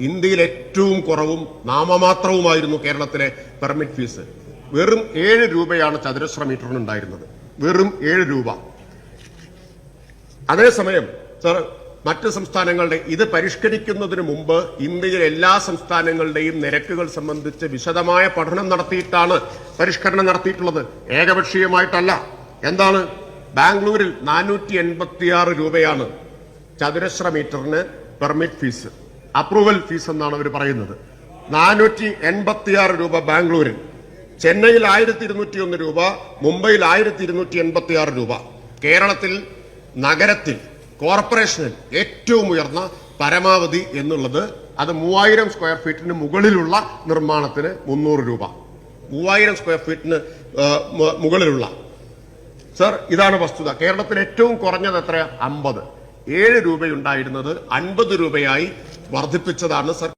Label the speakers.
Speaker 1: ഇന്ത്യയിൽ ഏറ്റവും കുറവും നാമമാത്രവുമായിരുന്നു കേരളത്തിലെ പെർമിറ്റ് ഫീസ്. വെറും ഏഴ് രൂപയാണ് ചതുരശ്ര മീറ്ററിന് ഉണ്ടായിരുന്നത് വെറും ഏഴ് രൂപ. അതേസമയം സർ മറ്റ് സംസ്ഥാനങ്ങളുടെ ഇത് പരിഷ്കരിക്കുന്നതിന് മുമ്പ് ഇന്ത്യയിലെ എല്ലാ സംസ്ഥാനങ്ങളുടെയും നിരക്കുകൾ സംബന്ധിച്ച് വിശദമായ പഠനം നടത്തിയിട്ടാണ് പരിഷ്കരണം നടത്തിയിട്ടുള്ളത്. ഏകപക്ഷീയമായിട്ടല്ല. എന്താണ്? ബാംഗ്ലൂരിൽ നാനൂറ്റി രൂപയാണ് ചതുരശ്ര മീറ്ററിന് പെർമിറ്റ് ഫീസ്. അപ്രൂവൽ ഫീസ് എന്നാണ് അവർ പറയുന്നത്. നാനൂറ്റി എൺപത്തിയാറ് രൂപ ബാംഗ്ലൂരിൽ. ചെന്നൈയിൽ ആയിരത്തി ഇരുന്നൂറ്റി ഒന്ന് രൂപ മുംബൈയിൽ ആയിരത്തി ഇരുന്നൂറ്റി എൺപത്തി ആറ് രൂപ. കേരളത്തിൽ നഗരത്തിൽ കോർപ്പറേഷനിൽ ഏറ്റവും ഉയർന്ന പരമാവധി എന്നുള്ളത് അത് മൂവായിരം സ്ക്വയർ ഫീറ്റിന് മുകളിലുള്ള നിർമ്മാണത്തിന് മുന്നൂറ് രൂപ. മൂവായിരം സ്ക്വയർ ഫീറ്റിന് മുകളിലുള്ള. സർ ഇതാണ് വസ്തുത. കേരളത്തിൽ ഏറ്റവും കുറഞ്ഞത് എത്ര അമ്പത്. ഏഴ് രൂപയുണ്ടായിരുന്നത് അൻപത് രൂപയായി വർദ്ധിപ്പിച്ചതാണ് സർ